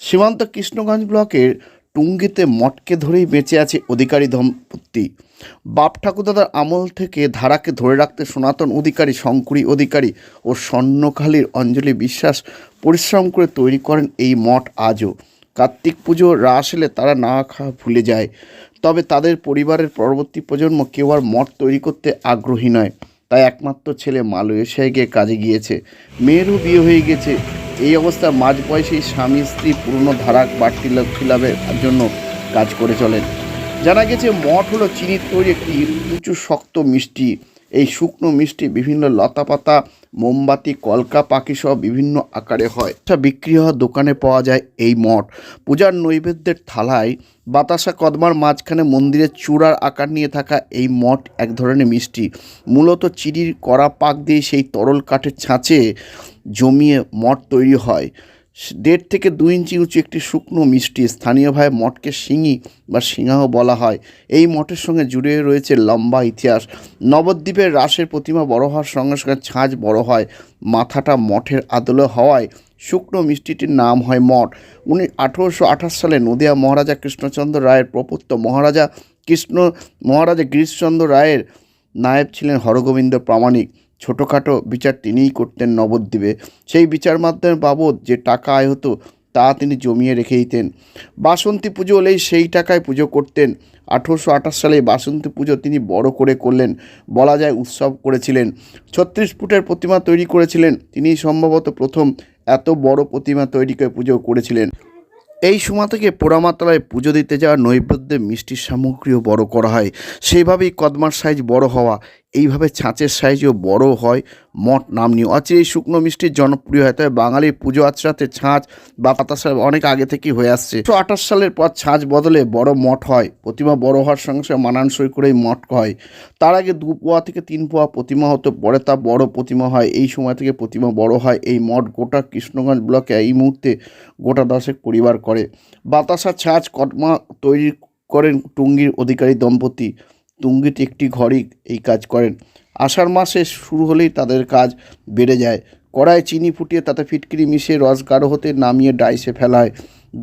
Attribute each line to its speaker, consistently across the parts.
Speaker 1: সীমান্ত কৃষ্ণগঞ্জ ব্লকের টুঙ্গিতে মটকে ধরেই বেঁচে আছে অধিকারী দম্পতি। বাপ ঠাকুরদাদার আমল থেকে ধারাকে ধরে রাখতে সনাতন অধিকারী, শঙ্করী অধিকারী ও স্বর্ণকালীর অঞ্জলি বিশ্বাস পরিশ্রম করে তৈরি করেন এই মঠ আজও। কার্তিক পুজো রাস এলে তারা না খাওয়া ভুলে যায়। তবে তাদের পরিবারের পরবর্তী প্রজন্ম কেউ আর মঠ তৈরি করতে আগ্রহী নয়। তাই একমাত্র ছেলে মালয়েশিয়ায় গিয়ে কাজে গিয়েছে। মেয়েরও বিয়ে হয়ে গেছে। এই অবস্থায় মাঝ বয়সী স্বামী, স্ত্রী পুরনো ধারাক বাড়তি লক্ষ্মী লাভের জন্য কাজ করে চলেন। জানা গেছে, মঠ হলো চিনির তৈরি একটি উঁচু, শক্ত মিষ্টি এই শুকনো মিষ্টি বিভিন্ন লতাপাতা, মোমবাতি কলকা পাখি সহ বিভিন্ন আকারে হয়। তা বিক্রি হওয়া দোকানে পাওয়া যায় এই মঠ। পূজার নৈবেদ্যের থালায় বাতাসা কদমার মাঝখানে মন্দিরের চূড়ার আকার নিয়ে থাকা এই মঠ এক ধরনের মিষ্টি। মূলত চিনির কড়া পাক দিয়ে সেই তরল কাঠের ছাঁচে জমিয়ে মঠ তৈরি হয়। দেড় থেকে দু ইঞ্চি উঁচু একটি শুকনো মিষ্টি। স্থানীয়ভাবে মঠকে শিঙি বা সিংহাও বলা হয়। এই মঠের সঙ্গে জুড়ে রয়েছে লম্বা ইতিহাস। নবদ্বীপের রাসের প্রতিমা বড় হওয়ার সঙ্গে সঙ্গে ছাঁচ বড় হয়। মাথাটা মঠের আদলে হওয়ায় শুকনো মিষ্টিটির নাম হয় মঠ। উনি আঠেরোশো আঠাশ সালে নদিয়া মহারাজা কৃষ্ণচন্দ্র রায়ের প্রপুত্র মহারাজা কৃষ্ণ মহারাজা গিরিশচন্দ্র রায়ের নায়েব ছিলেন হরগোবিন্দ প্রামাণিক। ছোটোখাটো বিচার তিনিই করতেন, নবদ্বীপে। সেই বিচার মাধ্যমে বাবদ যে টাকা আয় হতো, তা তিনি জমিয়ে রেখে দিতেন। বাসন্তী পুজো হলেই সেই টাকায় পুজো করতেন। আঠেরোশো আঠাশ সালে বাসন্তী পুজো তিনি বড় করে করলেন, বলা যায় উৎসব করেছিলেন। ছত্রিশ ফুটের প্রতিমা তৈরি করেছিলেন। তিনি সম্ভবত প্রথম এত বড় প্রতিমা তৈরি করে পুজো করেছিলেন। এই সময় থেকে পোড়ামাতলায় পুজো দিতে যাওয়া নৈবেদ্যে মিষ্টির সামগ্রীও বড় করা হয়। সেইভাবেই কদমার সাইজ বড় হওয়া এইভাবে ছাঁচের সাইজও বড় হয়, মঠ নাম নিয়ে এই শুকনো মিষ্টির জনপ্রিয় হয় তবে বাঙালির পুজো আচরাতে ছাঁচ বা পাতাসা অনেক আগে থেকেই হয়ে আসছে। আঠাশ সালের পর ছাঁচ বদলে বড় মঠ হয়। প্রতিমা বড় হওয়ার সঙ্গে সঙ্গে মানানসই করেই মঠ হয়। তার আগে দু পোয়া থেকে তিন পোয়া প্রতিমা হতো, পরে তা বড় প্রতিমা হয়। এই সময় থেকে প্রতিমা বড় হয়। এই মঠ গোটা কৃষ্ণগঞ্জ ব্লকে এই মুহূর্তে গোটা দশেক পরিবার করে। বাতাসা ছাঁচ কটমা তৈরি করেন টুঙ্গির অধিকারী দম্পতি। টুঙ্গিতে একটি ঘরই এই কাজ করেন। আষাঢ় মাসে শুরু হলেই তাদের কাজ বেড়ে যায়। কড়ায় চিনি ফুটিয়ে তাতে ফিটকিরি মিশিয়ে রস গাঢ় হতে নামিয়ে ডাইসে ফেলা হয়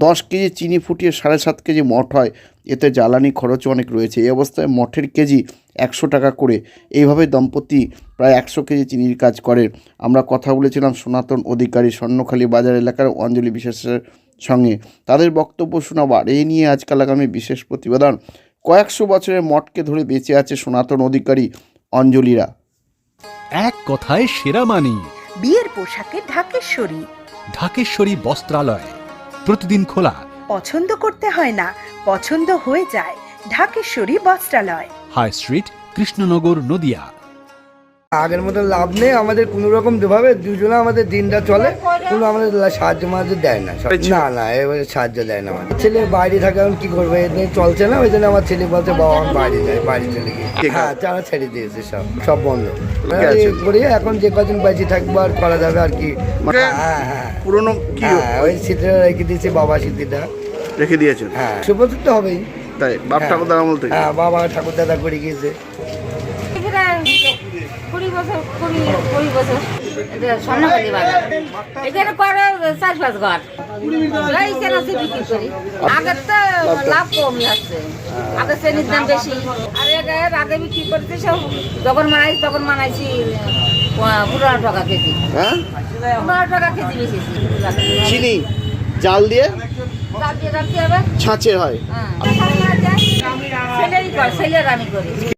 Speaker 1: দশ কেজি চিনি ফুটিয়ে সাড়ে সাত কেজি মঠ হয়। এতে জ্বালানি খরচ অনেক রয়েছে। এই অবস্থায় মঠের কেজি একশো টাকা করে। এইভাবে দম্পতি প্রায় একশো কেজি চিনির কাজ করে। আমরা কথা বলেছিলাম সনাতন অধিকারী স্বর্ণখালী বাজার এলাকার অঞ্জলি বিশেষের সঙ্গে। তাদের বক্তব্য শোনাবো আর এই নিয়ে আজকাল আগামী বিশেষ প্রতিবেদন। কয়েকশো বছরের মঠকে ধরে বেঁচে আছে সনাতন অধিকারী অঞ্জলিরা।
Speaker 2: এক কথায় সেরা মানি।
Speaker 3: বিয়ের পোশাকে ঢাকেশ্বরী।
Speaker 2: ঢাকেশ্বরী বস্ত্রালয়। প্রতিদিন খোলা।
Speaker 3: পছন্দ করতে হয় না পছন্দ হয়ে যায় ঢাকেশ্বরী বস্ত্রালয়।
Speaker 2: High street Krishnanagar Nadia.
Speaker 4: আগের মতো লাভ নেই আমাদের কোনো রকম ভাবে দুজনে আমাদের দিনটা চলে কোনো আমাদের সাহায্য মাহায্য দেয় না না না এবারে সাহায্য দেয় না আমাদের। ছেলে বাইরে থাকে এখন কি করবে? এ নিয়ে চলছে না ওই জন্য আমার ছেলে বলছে বাবা আমি বাইরে যাই বাড়ি চলে গিয়ে। হ্যাঁ তারা ছেড়ে দিয়েছে সব সব বন্ধ। করে এখন যে কদিন বেঁচে থাকব আর করা যাবে আর কি। হ্যাঁ হ্যাঁ
Speaker 1: পুরনো কি
Speaker 4: হ্যাঁ ওই স্মৃতিটা রেখে দিয়েছি বাবা স্মৃতিটা
Speaker 1: রেখে দিয়েছেন
Speaker 4: হ্যাঁ সে তো হবেই।
Speaker 1: তাই? বাপ
Speaker 4: হ্যাঁ।
Speaker 1: ঠাকুরদার আমল থেকে?
Speaker 4: হ্যাঁ বাবা ঠাকুর দাদা করে গিয়েছে।
Speaker 5: কুড়ি বছর কুড়ি কুড়ি বছর। এটা স্বর্ণকালী বাজার এখানে করে চাষবাস ঘর এই বিক্রি করি। আগের তো লাভ আগে শ্রেণির দাম বেশি। আর এর আগে বিক্রি করতে সব যখন মানাইছি তখন মানাইছি পনেরো টাকা কেজি।
Speaker 1: হ্যাঁ?
Speaker 5: পনেরো টাকা কেজি
Speaker 1: চিনি? জাল দিয়ে? ছাঁচের হয়।
Speaker 5: হ্যাঁ। ছেলেরই ছেলের আমি করি।